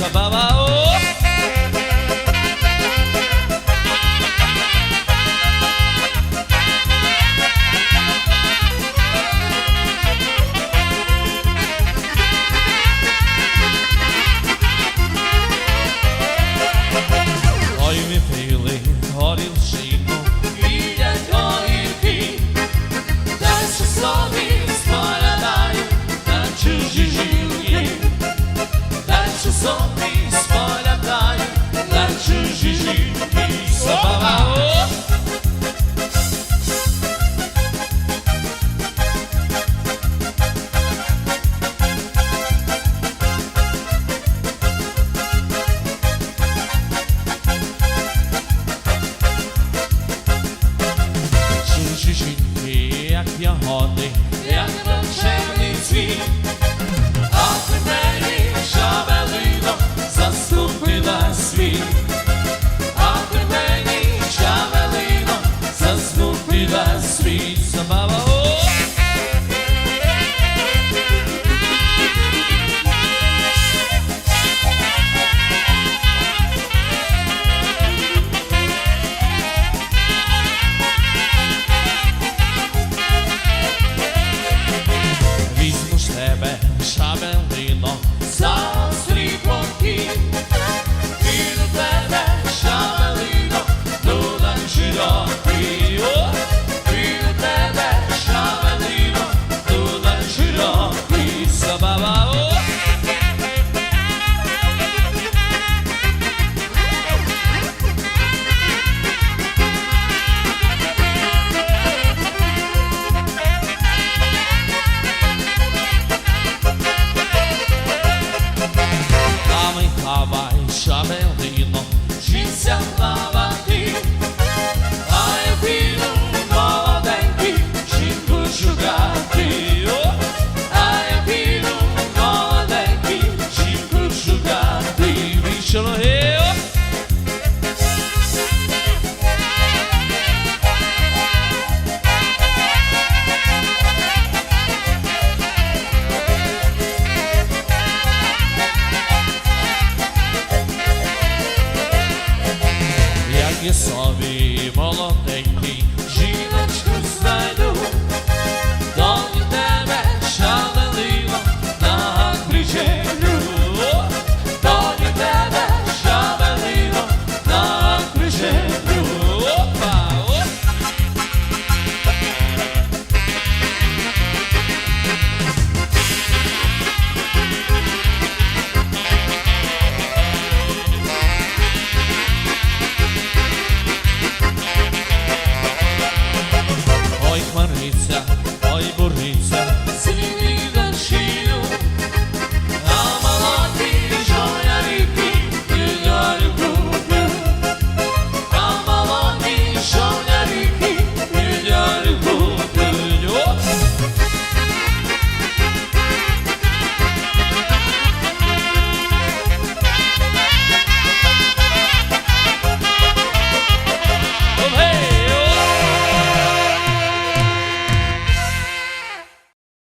zabawa Сотні споглядаю на чужі жінки слова. Чужі жінки, як ягоди, як навчений цвіт. beats above. Хавай шабелино, вчися плавати, Як є собі молоденький,